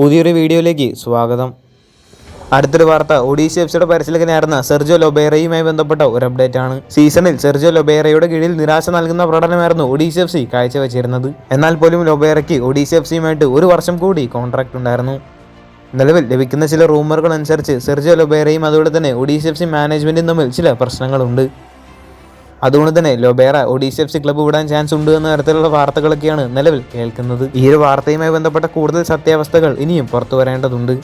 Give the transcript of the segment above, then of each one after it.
പുതിയൊരു വീഡിയോയിലേക്ക് സ്വാഗതം. അടുത്തൊരു വാർത്ത ഒഡീഷ എഫ് സിയുടെ പരിശീലകനായിരുന്ന സെർജോ ലൊബേറയുമായി ബന്ധപ്പെട്ട ഒരു അപ്ഡേറ്റ് ആണ് സീസണിൽ സെർജോ ലൊബേറയുടെ കീഴിൽ നിരാശ നൽകുന്ന പ്രകടനമായിരുന്നു ഒഡീഷ എഫ് സി കാഴ്ചവെച്ചിരുന്നത്. എന്നാൽ പോലും ലൊബേറയ്ക്ക് ഒഡീഷ എഫ് സിയുമായിട്ട് ഒരു വർഷം കൂടി കോൺട്രാക്ട് ഉണ്ടായിരുന്നു. നിലവിൽ ലഭിക്കുന്ന ചില റൂമറുകൾ അനുസരിച്ച് സെർജോ ലൊബേറയും അതുപോലെ തന്നെ ഒഡീഷ എഫ് സി മാനേജ്മെന്റും തമ്മിൽ ചില പ്രശ്നങ്ങളുണ്ട്. അതുകൊണ്ട് തന്നെ Lobera Odisha F C club വിടാൻ ചാൻസ് ഉണ്ട് എന്ന തരത്തിലുള്ള വാർത്തകളൊക്കെയാണ് നിലവിൽ കേൾക്കുന്നത്. ഈ ഒരു വാർത്തയുമായി ബന്ധപ്പെട്ട കൂടുതൽ സത്യാവസ്ഥകൾ ഇനിയും പുറത്തു വരേണ്ടതുണ്ട്.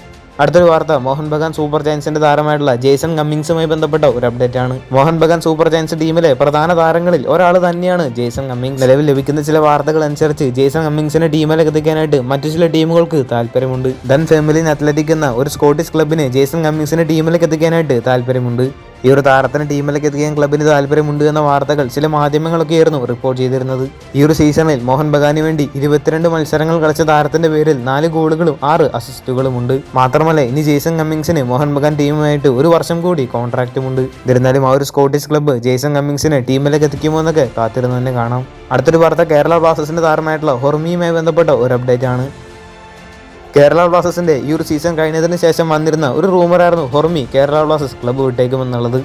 അടുത്തൊരു വാർത്ത മോഹൻ ബഗാൻ സൂപ്പർ ജയൻസിന്റെ താരമായിട്ടുള്ള ജേസൺ കമ്മിങ്സുമായി ബന്ധപ്പെട്ട ഒരു അപ്ഡേറ്റ് ആണ്. മോഹൻ ബഗാൻ സൂപ്പർ ജയൻസ് ടീമിലെ പ്രധാന താരങ്ങളിൽ ഒരാൾ തന്നെയാണ് ജേസൺ കമ്മിങ്സ്. നിലവിൽ ലഭിക്കുന്ന ചില വാർത്തകൾ അനുസരിച്ച് ജേസൺ കമ്മിങ്സിനെ ടീമിലേക്ക് എത്തിക്കാനായിട്ട് മറ്റു ചില ടീമുകൾക്ക് താല്പര്യമുണ്ട്. ദൻ ഫാമിലിൻ അത്ലറ്റിക് എന്ന ഒരു സ്കോട്ടിഷ് ക്ലബിന് ജേസൺ കമ്മിങ്സിനെ ടീമിലേക്ക് എത്തിക്കാനായിട്ട് താല്പര്യമുണ്ട്. ഈ ഒരു താരത്തിന് ടീമിലേക്ക് എത്തിക്കാൻ ക്ലബിന് താല്പര്യമുണ്ട് എന്ന വാർത്തകൾ ചില മാധ്യമങ്ങളൊക്കെയായിരുന്നു റിപ്പോർട്ട് ചെയ്തിരുന്നത്. ഈ ഒരു സീസണിൽ മോഹൻ ബഗാന് വേണ്ടി ഇരുപത്തിരണ്ട് മത്സരങ്ങൾ കളിച്ച താരത്തിന്റെ പേരിൽ നാല് ഗോളുകളും ആറ് അസിസ്റ്റുകളും ഉണ്ട് മാത്രമല്ല ഇനി ജെയ്സൺ കമ്മിങ്സിന് മോഹൻ ബഗാൻ ടീമുമായിട്ട് ഒരു വർഷം കൂടി കോൺട്രാക്റ്റുമുണ്ട് എന്നിരുന്നാലും ആ ഒരു സ്കോട്ടിഷ് ക്ലബ്ബ് ജെയ്സൺ കമ്മിങ്സിനെ ടീമിലേക്ക് എത്തിക്കുമോ എന്നൊക്കെ കാത്തിരുന്നു തന്നെ കാണാം. അടുത്തൊരു വാർത്ത കേരള ബ്ലാസ്റ്റേഴ്സിന്റെ താരമായിട്ടുള്ള ഹൊർമിയുമായി ബന്ധപ്പെട്ട ഒരു അപ്ഡേറ്റ് ആണ്. കേരള ബ്ലാസ്റ്റേഴ്സിന്റെ ഈ ഒരു സീസൺ കഴിഞ്ഞതിന് ശേഷം വന്നിരുന്ന ഒരു റൂമറായിരുന്നു ഹൊർമി കേരള ബ്ലാസ്റ്റേഴ്സ് ക്ലബ്ബ് വിട്ടേക്കുമെന്നുള്ളത്.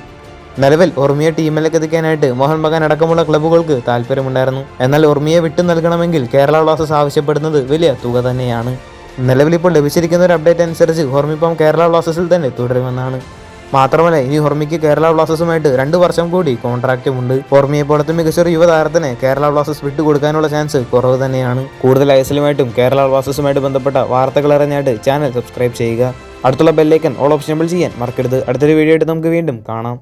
നിലവിൽ ഒർമിയെ ടീമിലേക്ക് എത്തിക്കാനായിട്ട് മോഹൻ ബഗാൻ അടക്കമുള്ള ക്ലബ്ബുകൾക്ക് താല്പര്യമുണ്ടായിരുന്നു. എന്നാൽ ഒർമിയെ വിട്ടു നൽകണമെങ്കിൽ കേരള ബ്ലാസ്റ്റേഴ്സ് ആവശ്യപ്പെടുന്നത് വലിയ തുക തന്നെയാണ്. നിലവിൽ ഇപ്പോൾ ലഭിച്ചിരിക്കുന്ന ഒരു അപ്ഡേറ്റ് അനുസരിച്ച് ഹോർമിപ്പം കേരള ബ്ലാസ്റ്റേഴ്സിൽ തന്നെ തുടരുമെന്നാണ്. മാത്രമല്ല ഇനി ഹോർമിക്ക് കേരള ബ്ലാസ്റ്റേഴ്സുമായിട്ട് രണ്ട് വർഷം കൂടി കോൺട്രാക്റ്റും ഉണ്ട്. ഹോർമിയെ പോലത്തെ മികച്ചൊരു യുവതാരത്തിന് കേരള ബ്ലാസ്റ്റേഴ്സ് വിട്ടുകൊടുക്കാനുള്ള ചാൻസ് കുറവ് തന്നെയാണ്. കൂടുതൽ ഐസലുമായിട്ടും കേരള ബ്ലാസ്റ്റേഴ്സുമായിട്ട് ബന്ധപ്പെട്ട വാർത്തകൾ അറിഞ്ഞായിട്ട് ചാനൽ സബ്സ്ക്രൈബ് ചെയ്യുക. അടുത്തുള്ള ബെല്ലൈക്കൻ ഓൾ ഓപ്ഷൻ ചെയ്യാൻ മറക്കരുത്. അടുത്തൊരു വീഡിയോ ആയിട്ട് നമുക്ക് വീണ്ടും കാണാം.